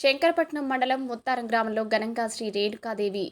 శంకరపట్నం మండలం ముత్తారం గ్రామంలో ఘనంగా శ్రీ రేణుకాదేవి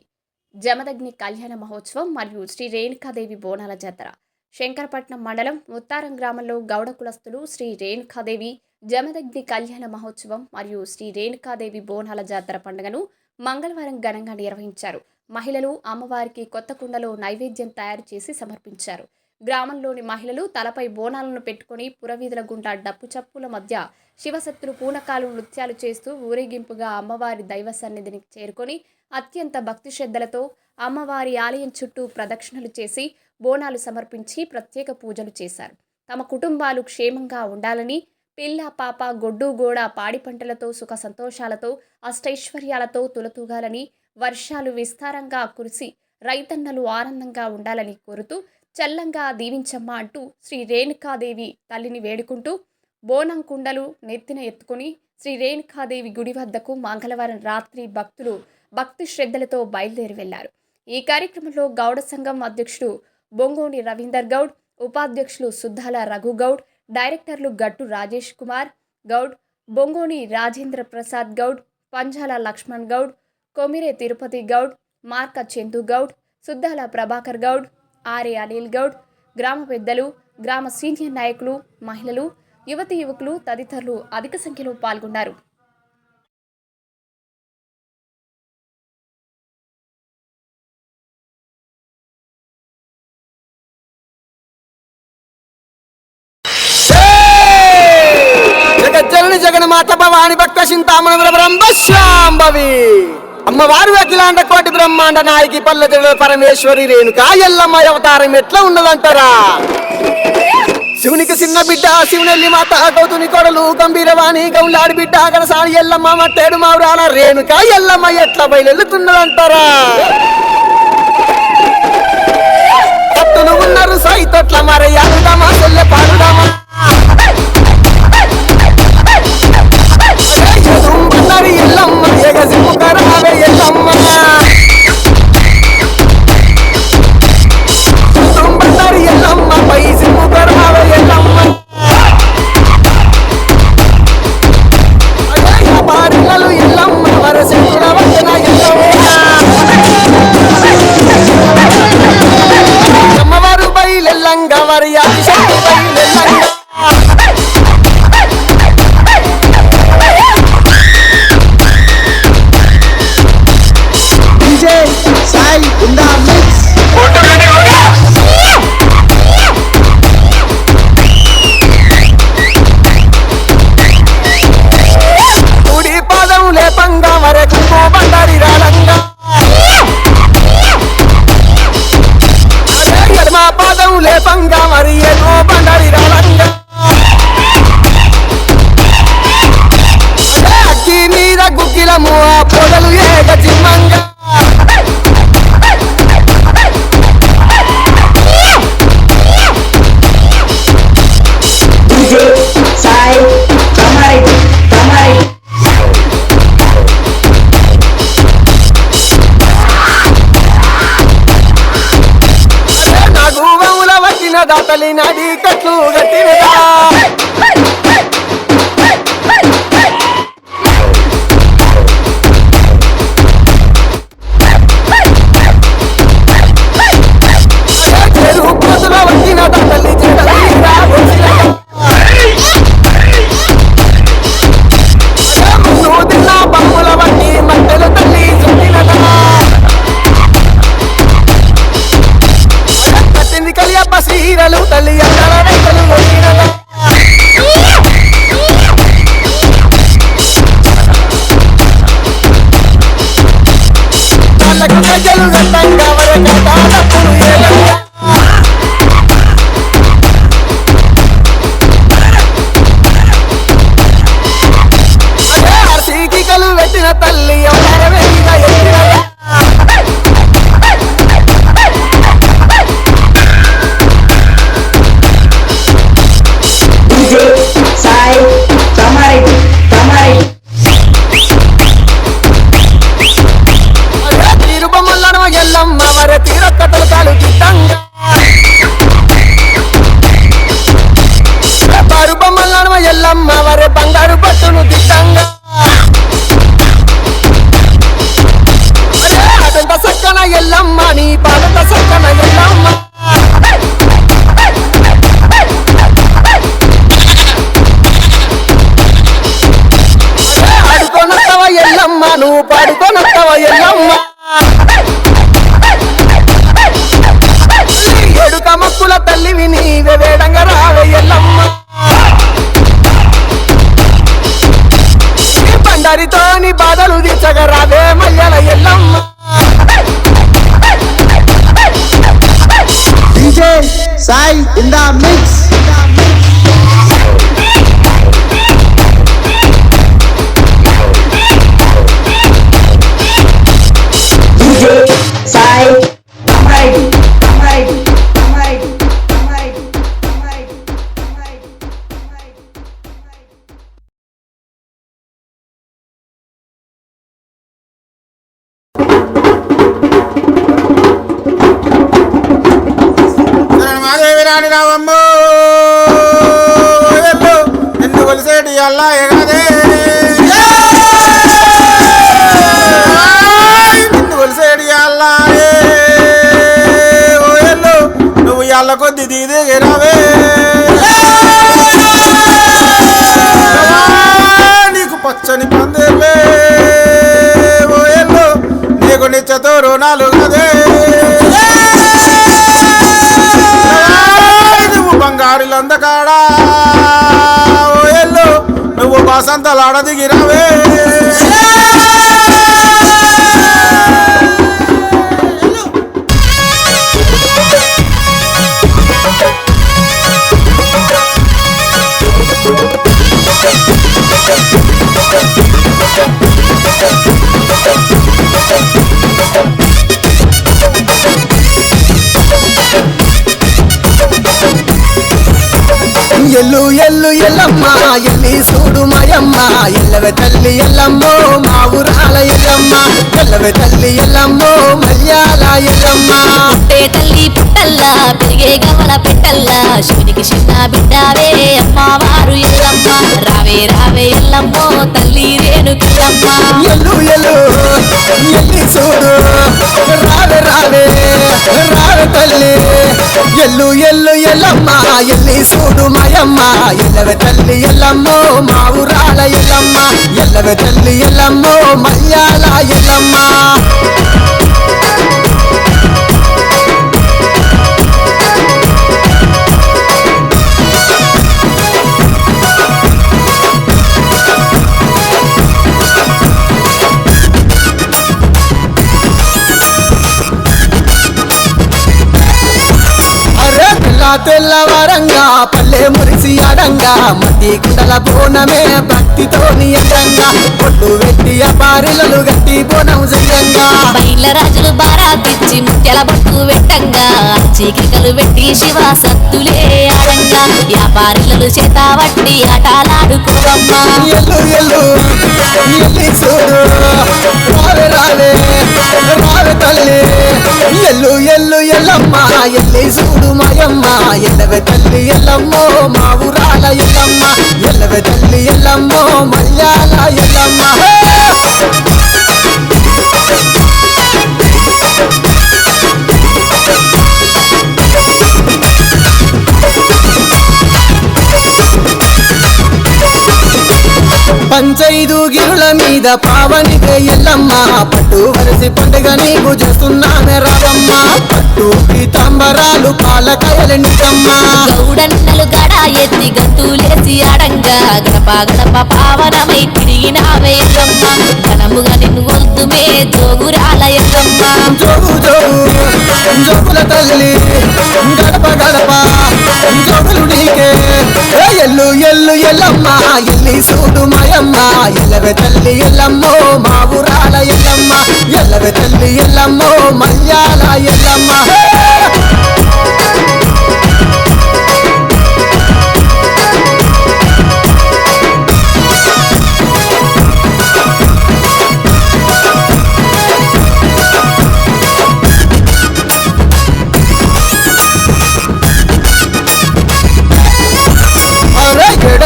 జమదగ్ని కళ్యాణ మహోత్సవం మరియు శ్రీ రేణుకాదేవి బోనాల జాతర. శంకరపట్నం మండలం ముత్తారం గ్రామంలో గౌడ కులస్తులు శ్రీ రేణుకాదేవి జమదగ్ని కళ్యాణ మహోత్సవం మరియు శ్రీ రేణుకాదేవి బోనాల జాతర పండుగను మంగళవారం ఘనంగా నిర్వహించారు. మహిళలు అమ్మవారికి కొత్త కుండలో నైవేద్యం తయారు చేసి సమర్పించారు. గ్రామంలోని మహిళలు తలపై బోనాలను పెట్టుకొని పురవీధుల గుండా డప్పు చప్పుల మధ్య శివశక్తులు పూనకాలు నృత్యాలు చేస్తూ ఊరేగింపుగా అమ్మవారి దైవ సన్నిధిని చేరుకొని అత్యంత భక్తి శ్రద్ధలతో అమ్మవారి ఆలయం చుట్టూ ప్రదక్షిణలు చేసి బోనాలు సమర్పించి ప్రత్యేక పూజలు చేశారు. తమ కుటుంబాలు క్షేమంగా ఉండాలని పిల్ల పాప గొడ్డు గోడ పాడి పంటలతో సుఖ సంతోషాలతో అష్టైశ్వర్యాలతో తులతూగాలని వర్షాలు విస్తారంగా కురిసి రైతన్నలు ఆనందంగా ఉండాలని కోరుతూ చల్లంగా దీవించమ్మ అంటూ శ్రీ రేణుకాదేవి తల్లిని వేడుకుంటూ బోనం కుండలు నెత్తిన ఎత్తుకొని శ్రీ రేణుకాదేవి గుడి వద్దకు మంగళవారం రాత్రి భక్తులు భక్తి శ్రద్ధలతో బయలుదేరి వెళ్ళారు. ఈ కార్యక్రమంలో గౌడ సంఘం అధ్యక్షుడు బొంగోని రవీందర్ గౌడ్ ఉపాధ్యక్షులు సుద్దాల రఘు గౌడ్ డైరెక్టర్లు గట్టు రాజేష్ కుమార్ గౌడ్ బొంగోని రాజేంద్ర ప్రసాద్ గౌడ్ పంజాల లక్ష్మణ్ గౌడ్ కొమిరే తిరుపతి గౌడ్ మార్క చందు గౌడ్ సుద్దాల ప్రభాకర్ గౌడ్ ఆర్ఏ అనిల్ గౌడ్ గ్రామ పెద్దలు గ్రామ సీనియర్ నాయకులు మహిళలు యువతి యువకులు తదితరులు అధిక సంఖ్యలో పాల్గొన్నారు. జగన్ మాత భవాని భక్త చింతామణ శాంభవి అమ్మవారు అఖిలాండ కోటి బ్రహ్మాండ నాయకి పల్లె పరమేశ్వరి రేణుక ఎల్లమ్మ అవతారం ఎట్లా ఉన్నదంటారా? శివునికి చిన్న బిడ్డ శివునెల్లి మాత గౌతుని కొడలు గంభీరవాణి గౌలాడి బిడ్డ గడసాని ఎల్లమ్మ మట్టేడు మావురాల రేణుక ఎల్లమ్మ ఎట్లా బయలుతున్నదంటారా పట్టులు ఉన్నారు సైతొట్ల మరయ్యాడుదామా చెల్లె పాడుదామా? ఎల్లమ్మ ఎగసిము కరావే ఎల్లమ్మ శ్రీరలు కలియప్ప సీరలు తల్లి అక్కడ దిట్టంగమ్మ వరే బంగారు బట్టును దిట్టంగా. అదంత సక్కన ఎల్లమ్మ నీ పాదంత సక్కన ఈ బండరితోని బాధలు తీర్చగా మయ్యల Yellamma DJ Sai in the mix. DJ అందకాడా ఓ ఎల్లు నువ్వు బాసంతలాడ ఎల్లమ్మ ఎల్లి చూడు మాయమ్మ ఎల్లవే తల్లి ఎల్లమ్మో మా ఊరాల ఎల్లమ్మ. ఎల్లవే తల్లి ఎల్లమ్మో మల్యాల ఎల్లమ్మ. పుట్టే తల్లి పుట్టల్లా పెరిగే గవల పెట్టల్లా. శివునికి చిన్న బిడ్డావే అమ్మవారు ఎల్లమ్మ. రావే రావే ఎల్లమ్మో తల్లి రేణుకెల్లమ్మ ఎల్లు ఎల్లు ఎల్లి చూడు. రావే రావే రావే తల్లి. ఎల్లు ఎల్లు ఎల్లమ్మ. ఎల్లి సూడు మాయమ్మ. ఎల్లవ తల్లి ఎల్లమ్మో మా ఊరాల ఎల్లమ్మ. ఎల్లవ తల్లి ఎల్లమ్మో మల్యాల ఎల్లమ్మ. తెల్లవరంగా పల్లె మురిసి అడంగా మతి కుండల బోనమే భక్తితో అడంగా పొట్టు వెట్టి అపారిలలు గట్టి బోనం జయంగా బయల రాజులు బారాతిచ్చి ముత్యాల బొట్టు వెట్టంగా. చీకికలు పెట్టి శివ సత్తులే ఆడంగా వ్యాపారులు చేత వట్టి ఆటలాడుకోవమ్మా. ఎల్లు ఎల్లు ఎల్లి చూడు రావే రావే రావే తల్లి. ఎల్లు ఎల్లు ఎల్లమ్మ ఎల్లి చూడు మాయమ్మ. ఎల్లవే తల్లి ఎల్లమ్మో మా ఊరాల ఎల్లమ్మ. ఎల్లవే తల్లి ఎల్లమ్మో మల్యాల ఎల్లమ్మ. పంచైదు గిరుల మీద పావనిదే ఎల్లమ్మ. పట్టు వరసి పండుగ నీకు చేస్తున్నామే రావమ్మ. పట్టు పీతాంబరాలు పాలకాయల నిజమ్మ గౌడన్నలు గడ ఎత్తి గంతులేసి అడంగా గడప గడప పావనమై తిరిగినావే ఎల్లమ్మ. ఘనముగా నిన్ను గొంతుమే జోగురాల ఎల్లమ్మ. జోగు జోగు జోగుల తల్లి. గడప గడప జోగులు నీకే. ఎల్లు ఎల్లి సూడు మాయమ్మ. ఎల్లవే తల్లి ఎల్లమ్మో మా ఊరాల ఎల్లమ్మ. ఎల్లవే తల్లి ఎల్లమ్మో మల్యాల ఎల్లమ్మ.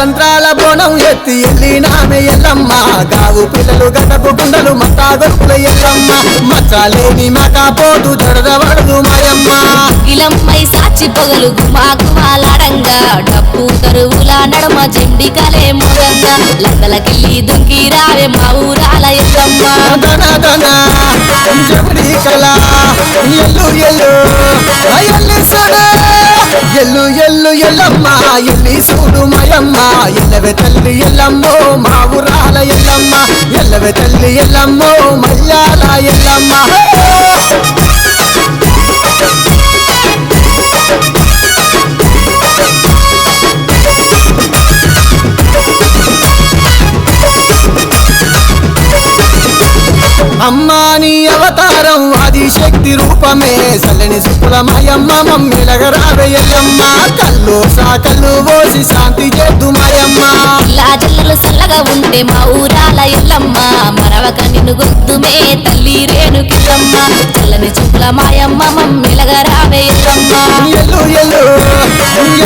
ఏడంత్రాల బోన ఎత్తి ఎల్లినామె ఎల్లమ్మ. గావు పిల్లలు గడపు గుండలు మట్టా గొప్పల ఎల్లమ్మ. మచ్చాలేని మకాపోటు జడదవడదు మాయమ్మ. ఇలమ్మై సాచి పొగలు గుమా గుమాలాడంగా డప్పు తరువుల నడమ జెండికలే మొగంగా లంగలకెళ్ళి దుంకి రావే మా ఊరాల ఎల్లమ్మ. దన దన జబడి కళ ఎల్లు ఎల్లు ఎల్లి సడే. ఎల్లు ఎల్లు ఎల్లమ్మ ఎల్లి సూడు మయమ్మ ఎల్లవే తల్లి ఎల్లమ్మో మా ఊరాల ఎల్లమ్మ. ఎల్లవే తల్లి ఎల్లమ్మో మల్లాల ఎల్లమ్మ. అమ్మా నీ అవతారం ఆది శక్తి రూపమే. సల్లని సుప్పుల మాయమ్మ మమ్మిలగరావే ఎల్లమ్మ కళ్ళు సాకళ్ళు పోసి శాంతి చేద్దు మాయమ్మ. ఇలా జల్లలు సల్లగా ఉంటే మా ఊరాల ఎల్లమ్మ. మరవక నిన్ను గొద్దుమే తల్లి రేణుకిల్లమ్మ చల్లని చూపుల మాయమ్మ మమ్మిలగా రావే ఎల్లమ్మ ఎల్లు ఎల్లు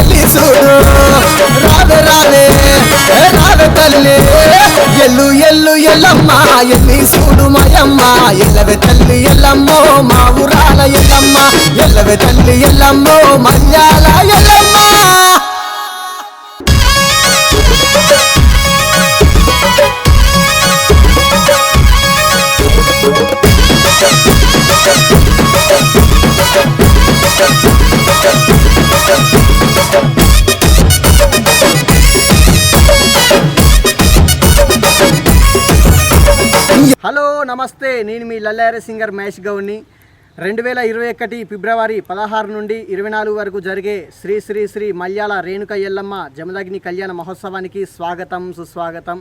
ఎల్లి చూడు. రావే రావే రావే తల్లి. ఎల్లు ఎల్లు ఎల్లమ్మ ఎల్లి చూడు మాయమ్మ. ఎల్లవే తల్లి ఎల్లమ్మో. మా ఊరాల ఎల్లమ్మ. ఎల్లవే తల్లి ఎల్లమ్మో మల్యాల ఎల్లమ్మ. నమస్తే నేను మీ లల్లారే సింగర్ మహేష్ గౌడ్ని. రెండు వేల ఇరవై ఒకటి ఫిబ్రవరి పదహారు నుండి ఇరవై నాలుగు వరకు జరిగే శ్రీ శ్రీ శ్రీ మల్యాల రేణుక ఎల్లమ్మ జమదగ్ని కళ్యాణ మహోత్సవానికి స్వాగతం సుస్వాగతం.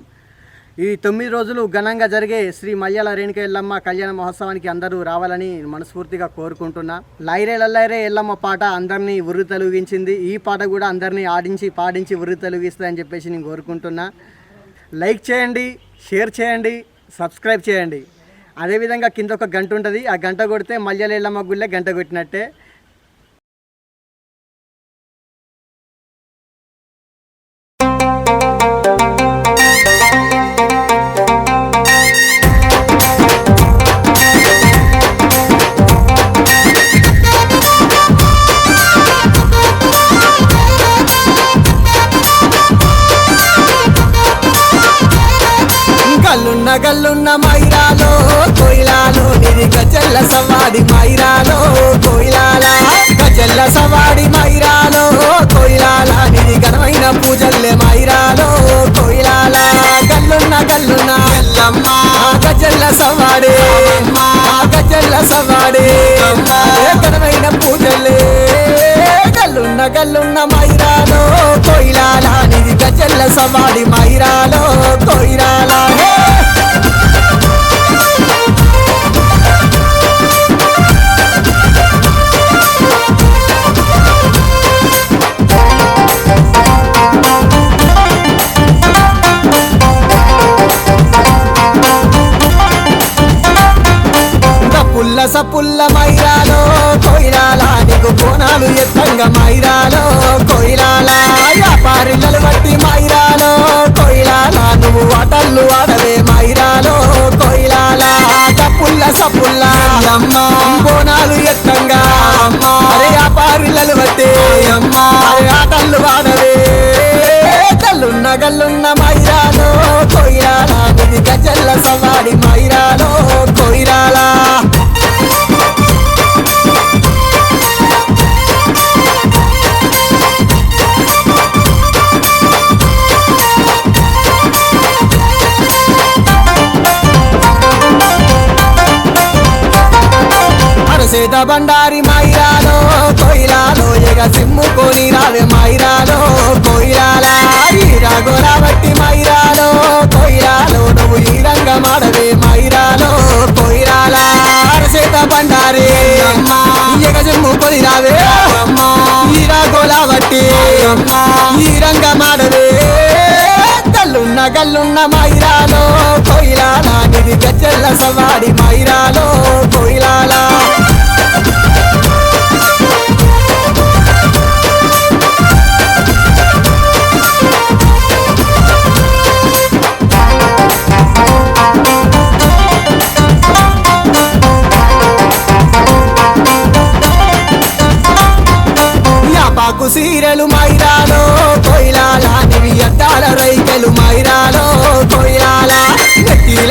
ఈ తొమ్మిది రోజులు ఘనంగా జరిగే శ్రీ మల్యాల రేణుక ఎల్లమ్మ కళ్యాణ మహోత్సవానికి అందరూ రావాలని మనస్ఫూర్తిగా కోరుకుంటున్నా. లైరే లల్లైరే ఎల్లమ్మ పాట అందరినీ ఉర్రు తొలగించింది. ఈ పాట కూడా అందరినీ ఆడించి పాడించి ఉర్రు తొలగిస్తుందని చెప్పేసి నేను కోరుకుంటున్నా. లైక్ చేయండి షేర్ చేయండి సబ్స్క్రైబ్ చేయండి. అదేవిధంగా కింద ఒక గంట ఉంటుంది. ఆ గంట కొడితే మల్లెలెల్లమ్మ గుళ్ళే గంట కొట్టినట్టే. సవాడి మైరాలో కోయిలాల పుల్ల సపుల్ల మైరాలో కొయిరాలా? నీకు కోణాలు ఎత్తంగా మైరాలో కొయిరాలా? వ్యాపారిల్లలు ఆటల్లు ఆడవే మైరాలో కోయిలాల. పుల్ల సపుల్ల అమ్మ బోనాలు ఎత్తంగా. అరే వ్యాపారిల్లలు బట్టి అమ్మ ఆటల్లు ఆడవే గల్లున్న గల్లున్న మైరాలో కోయిరాల నిధి గజల్ల సవాడి అరసేత బండారి మైరాలో కొయిలాలో ఎగ సిమ్ముకొని రావే మైరాలో కోయిలాల ఈరా గోరాబట్టి మైరాలో కోయిలాలో నువ్వు ఈ రంగం ఆడవే మైరాలో కోయిలాల చేత బండారి. ఎగ సిమ్ముకొని రావే. ఈరా గోలాబట్టి ఈ రంగం ఆడవే గల్లున్న గల్లున్న మైరాలో కొయిలాలా నిధి గజ్జల్ల సవాడి మైరాలో కొయిలాలా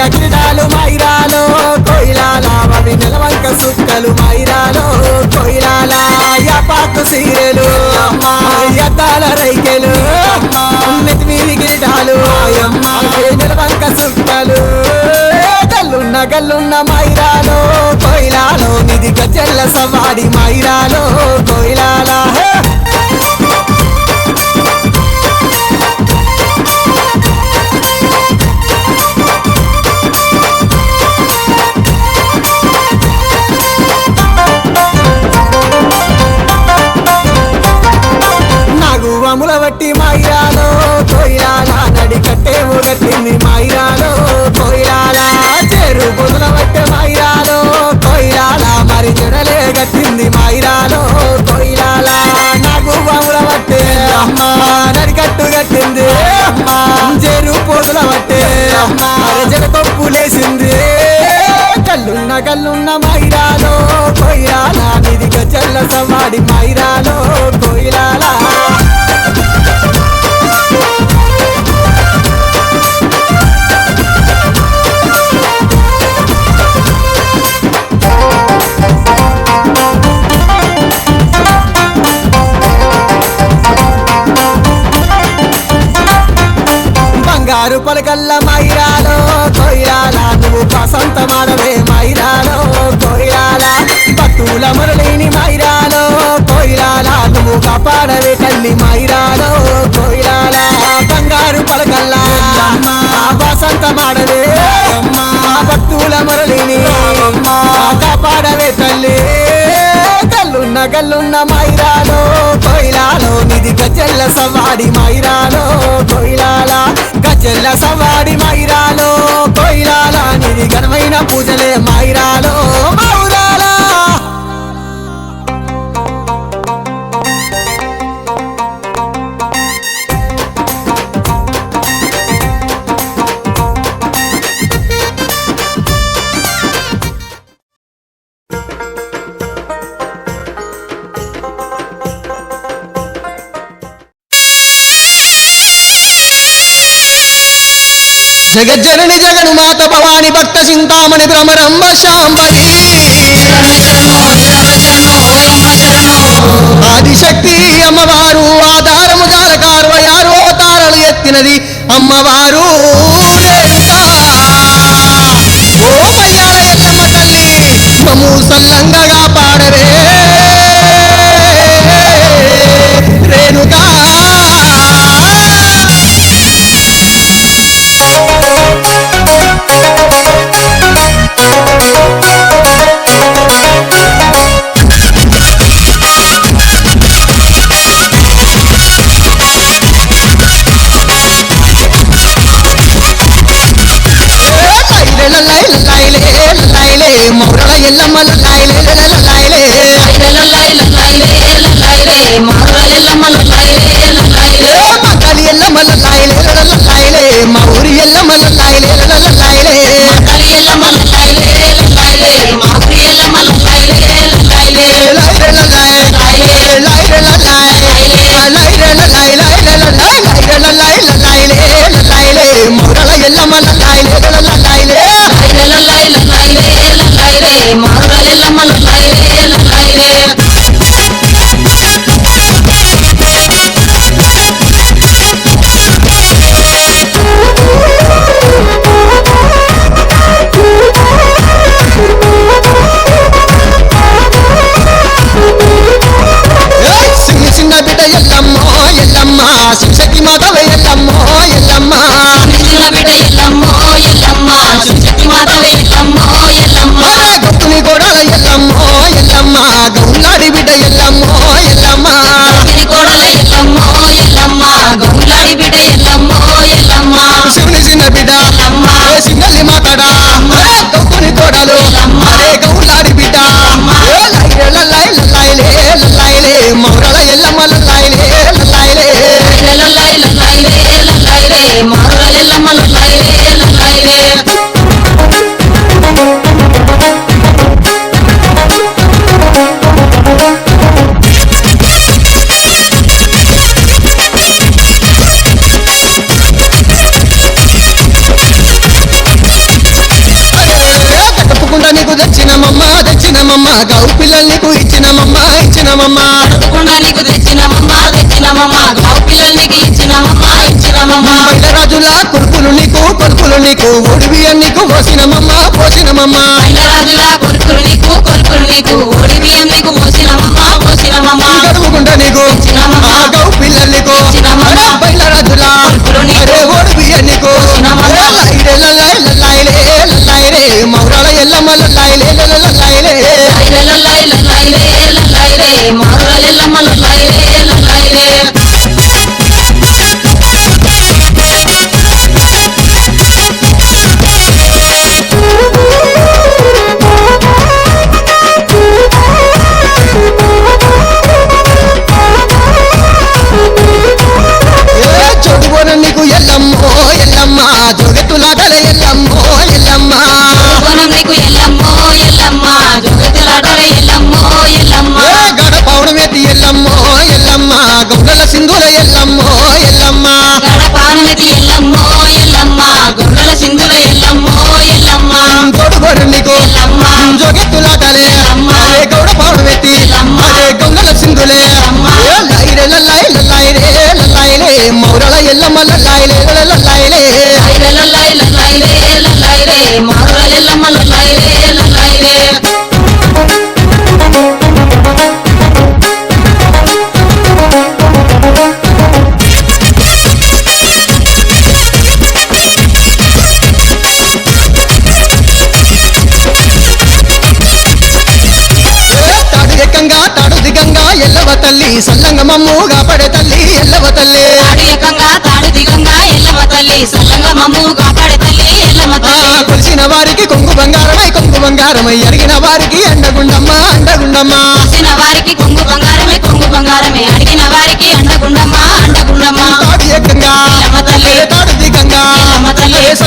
నెత్తిల మైరాలో కొయిలాల అవి నిలవంక సుక్కలు మైరాలో కొయిలాల యాపాకు సీరలు ఎద్దాల రైకెలు నెత్తి మీది కిరీటాలు నిలవంక సుక్కలు. గల్లున్న గల్లున్న మైరాలో కొయిలాలో నిధి గజల్ల సవాడి మైరాలో కొయిలాలా గజల్లున్న మైరాలో కొయ్యాలా నిధి గజల్ల సవాడి మైరా. కారు పలకల్ల మైరాలో కోయిలాల నువ్వు వసంత మాడవే మైరాలో కోయిలాల భక్తుల మురళిని మైరాలో కోయిలాల నువ్వు కాపాడవే తల్లి మైరాలో కోయిలాల బంగారు పలకల్ల వసంత మాడవే మా భక్తుల మురళిని కాపాడవే తల్లి. గల్లున్న గల్లున్న మైరాలో కోయిలాలో నిధి గజల్ల సవాడి మైరాలో కోయిలాల చెల్ల సవాడి మైరాలో కోయిలాల నిధి ఘనమైన పూజలే మైరాలో. జగజ్జనని జగను మాత భవాని భక్త చింతామణి భ్రమరంబ శాంభవి ఆదిశక్తి అమ్మవారు ఆధారము జాలకారు యారు అవతారాలు ఎత్తినది అమ్మవారు. ఓ మయ్యాల ఎల్లమ్మ తల్లి మము సల్లంగగా పాడవే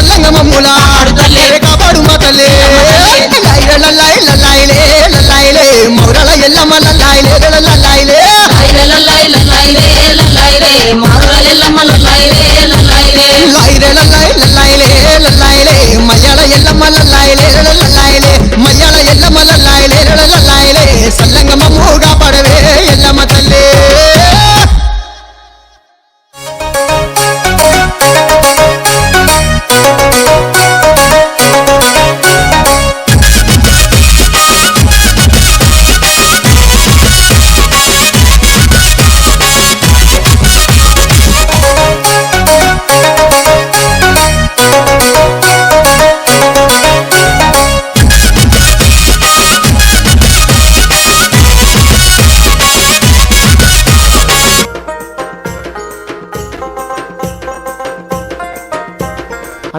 చల్లంగా మమ్ముల ఆడుతల్లే కాపాడుమా తల్లే లైల లల్లాయి లల్లాయిలే లల్లాయిలే మౌరల ఎల్లమ్మ లల్లాయిలే లల్లాయిలే లైల లల్లాయి లల్లాయిలే లల్లాయిలే మౌరల ఎల్లమ్మ లల్లాయిలే లల్లాయిలే లైల లల్లాయి లల్లాయిలే లల్లాయిలే మయ్యాల ఎల్లమ్మ లల్లాయిలే లల్లాయిలే మయ్యాల ఎల్లమ్మ లల్లాయిలే లల్లాయిలే చల్లంగా మమ్ముడా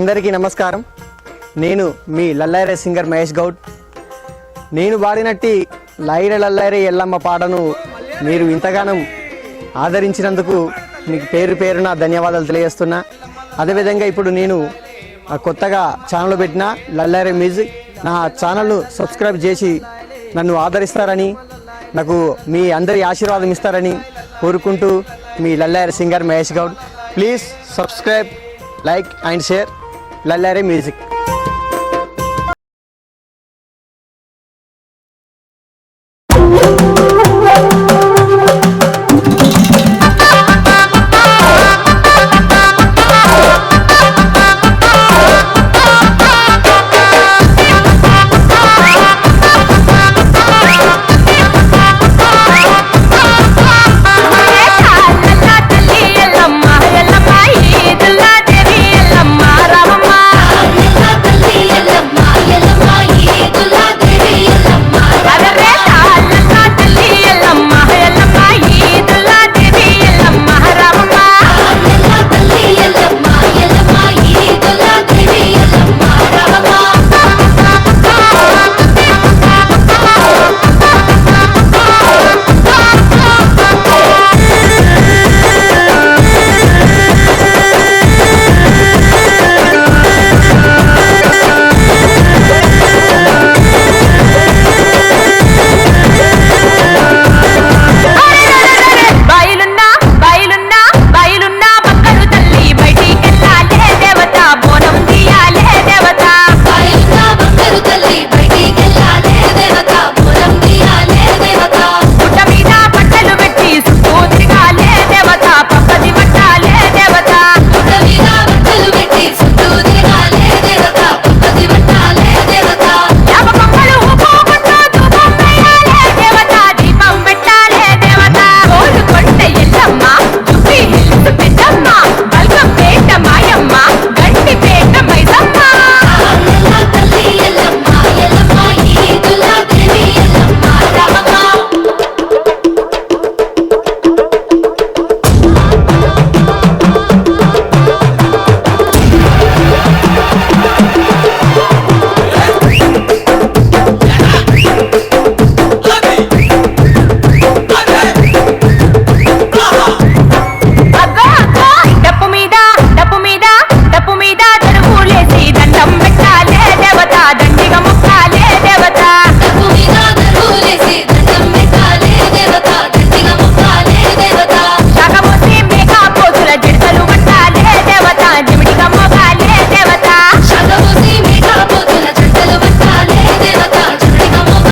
అందరికీ నమస్కారం. నేను మీ లల్లారే సింగర్ మహేష్ గౌడ్. నేను పాడినట్టి లైర లల్లారే ఎల్లమ్మ పాటను మీరు ఇంతగానం ఆదరించినందుకు మీకు పేరు పేరున ధన్యవాదాలు తెలియజేస్తున్నా. అదేవిధంగా ఇప్పుడు నేను కొత్తగా ఛానల్ పెట్టిన లల్లారే మ్యూజిక్ నా ఛానల్ను సబ్స్క్రైబ్ చేసి నన్ను ఆదరిస్తారని నాకు మీ అందరి ఆశీర్వాదం ఇస్తారని కోరుకుంటూ మీ Lallari singer Mahesh Goud. Please subscribe like and share Lallare music